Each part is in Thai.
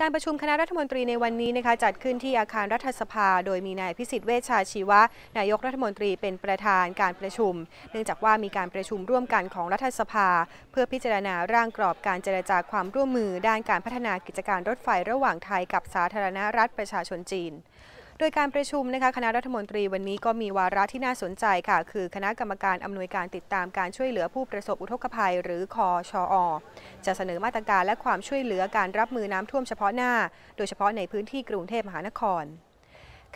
การประชุมคณะรัฐมนตรีในวันนี้นะคะจัดขึ้นที่อาคารรัฐสภา โดยมีนายพิสิทธิ์เวชชาชีวะ นายกรัฐมนตรีเป็นประธานการประชุม เนื่องจากว่ามีการประชุมร่วมกันของรัฐสภา เพื่อพิจารณาร่างกรอบการเจรจาความร่วมมือ ด้านการพัฒนากิจการรถไฟระหว่างไทยกับสาธารณรัฐประชาชนจีน โดยการประชุมนะคะคณะรัฐมนตรีวันนี้ก็มีวาระที่น่าสนใจค่ะ คือคณะกรรมการอำนวยการติดตามการช่วยเหลือผู้ประสบอุทกภัย หรือคอชอจะเสนอมาตรการและความช่วยเหลือการรับมือน้ำท่วมเฉพาะหน้า โดยเฉพาะในพื้นที่กรุงเทพมหานคร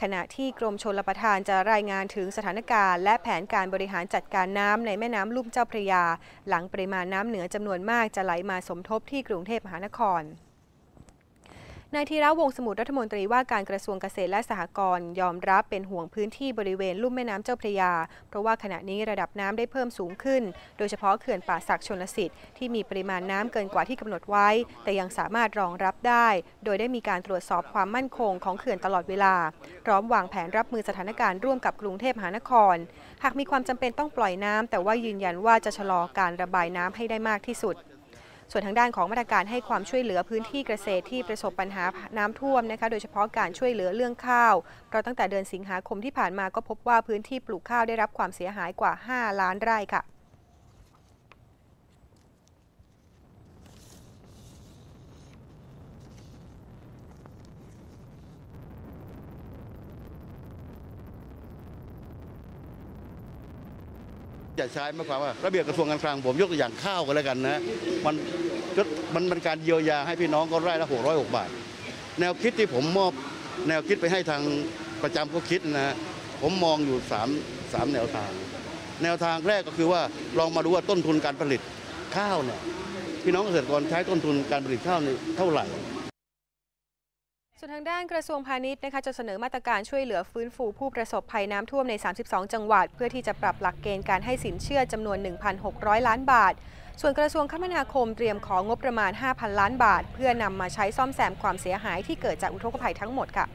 ขณะที่กรมชลประทานจะรายงานถึงสถานการณ์ และแผนการบริหารจัดการน้ำในแม่น้ำลุ่มเจ้าพระยา หลังปริมาณน้ำเหนือจำนวนมากจะไหลมาสมทบที่กรุงเทพมหานคร นายธีระวงศ์สมุทรรัฐมนตรีว่าการกระทรวงเกษตรและสหกรณ์ยอมรับเป็นห่วงพื้นที่บริเวณลุ่มแม่น้ำเจ้าพระยา เพราะว่าขณะนี้ระดับน้ำได้เพิ่มสูงขึ้น โดยเฉพาะเขื่อนป่าสักชนลสิทธิ์ที่มีปริมาณน้ำเกินกว่าที่กำหนดไว้ แต่ยังสามารถรองรับได้ โดยได้มีการตรวจสอบความมั่นคงของเขื่อนตลอดเวลา พร้อมวางแผนรับมือสถานการณ์ร่วมกับกรุงเทพมหานคร หากมีความจำเป็นต้องปล่อยน้ำแต่ว่ายืนยันว่าจะชะลอการระบายน้ำให้ได้มากที่สุด ส่วนทางด้านของมาตรการให้ความช่วยเหลือพื้นที่เกษตรที่ประสบปัญหาน้ำท่วมนะคะ โดยเฉพาะการช่วยเหลือเรื่องข้าว เพราะตั้งแต่เดือนสิงหาคมที่ผ่านมาก็พบว่าพื้นที่ปลูกข้าวได้รับความเสียหายกว่า 5 ล้านไร่ค่ะ จะใช้หมายความว่าระเบียบกระทรวงการคลังผมยกตัวอย่างข้าวกันแล้วกันนะมันมันเป็นการเยียวยาให้พี่น้องก็ไร่ละ606 บาท แนวคิดที่ผมมอบแนวคิดไปให้ทางประจำก็คิดนะฮะผมมองอยู่3 3แนวทาง แนวทางแรกก็คือว่าลองมาดูว่าต้นทุนการผลิตข้าวเนี่ยพี่น้องเกษตรกรใช้ต้นทุนการผลิตข้าวนี่เท่าไหร่ ส่วนทางด้านกระทรวงพาณิชย์นะคะจะเสนอมาตรการช่วยเหลือฟื้นฟูผู้ประสบภัยน้ำท่วมใน 32 จังหวัด เพื่อที่จะปรับหลักเกณฑ์การให้สินเชื่อจำนวน 1,600 ล้านบาท ส่วนกระทรวงคมนาคมเตรียมของงบประมาณ 5,000 ล้านบาท เพื่อนำมาใช้ซ่อมแซมความเสียหายที่เกิดจากอุทกภัยทั้งหมดค่ะ